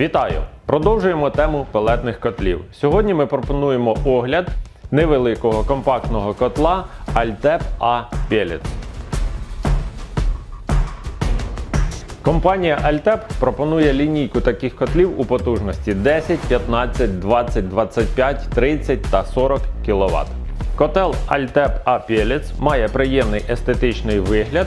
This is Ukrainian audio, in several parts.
Вітаю! Продовжуємо тему пелетних котлів. Сьогодні ми пропонуємо огляд невеликого компактного котла Altep A Pellets. Компанія Altep пропонує лінійку таких котлів у потужності 10, 15, 20, 25, 30 та 40 кВт. Котел Altep A Pellets має приємний естетичний вигляд.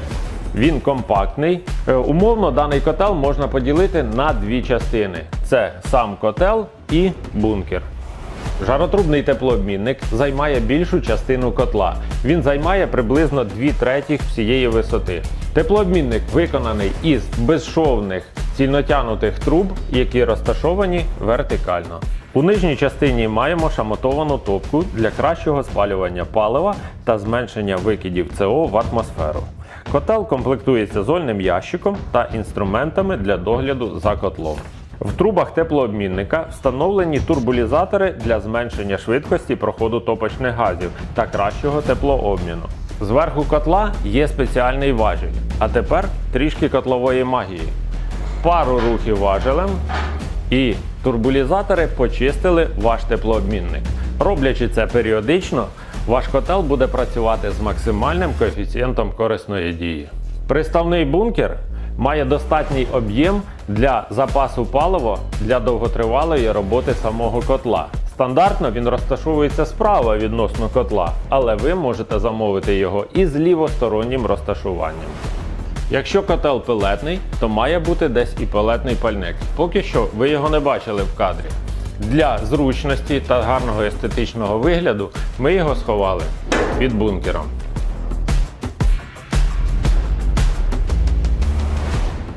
Він компактний. Е, Умовно даний котел можна поділити на дві частини: це сам котел і бункер. Жаротрубний теплообмінник займає більшу частину котла. Він займає приблизно 2 третіх всієї висоти. Теплообмінник виконаний із безшовних цільнотянутих труб, які розташовані вертикально. У нижній частині маємо шамотовану топку для кращого спалювання палива та зменшення викидів СО в атмосферу. Котел комплектується зольним ящиком та інструментами для догляду за котлом. В трубах теплообмінника встановлені турбулізатори для зменшення швидкості проходу топочних газів та кращого теплообміну. Зверху котла є спеціальний важіль, а тепер трішки котлової магії. Пару рухів важелем і турбулізатори почистили ваш теплообмінник. Роблячи це періодично, ваш котел буде працювати з максимальним коефіцієнтом корисної дії. Приставний бункер має достатній об'єм для запасу палива для довготривалої роботи самого котла. Стандартно він розташовується справа відносно котла, але ви можете замовити його із лівостороннім розташуванням. Якщо котел пелетний, то має бути десь і пелетний пальник. Поки що ви його не бачили в кадрі. Для зручності та гарного естетичного вигляду ми його сховали під бункером.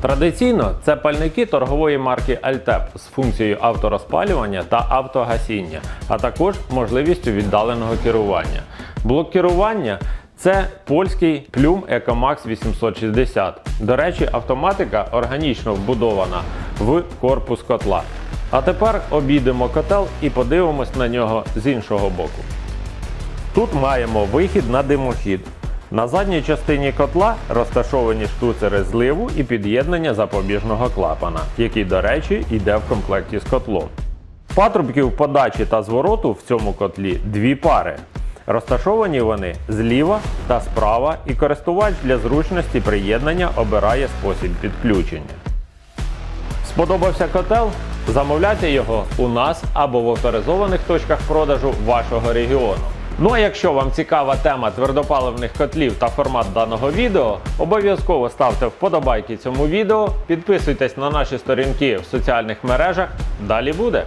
Традиційно це пальники торгової марки Altep з функцією авторозпалювання та автогасіння, а також можливістю віддаленого керування. Блок керування це польський Plum EcoMax 860. До речі, автоматика органічно вбудована в корпус котла. А тепер обійдемо котел і подивимось на нього з іншого боку. Тут маємо вихід на димохід. На задній частині котла розташовані штуцери зливу і під'єднання запобіжного клапана, який, до речі, йде в комплекті з котлом. Патрубків подачі та звороту в цьому котлі дві пари. Розташовані вони зліва та справа, і користувач для зручності приєднання обирає спосіб підключення. Сподобався котел? Замовляйте його у нас або в авторизованих точках продажу вашого регіону. Ну а якщо вам цікава тема твердопаливних котлів та формат даного відео, обов'язково ставте вподобайки цьому відео, підписуйтесь на наші сторінки в соціальних мережах. Далі буде!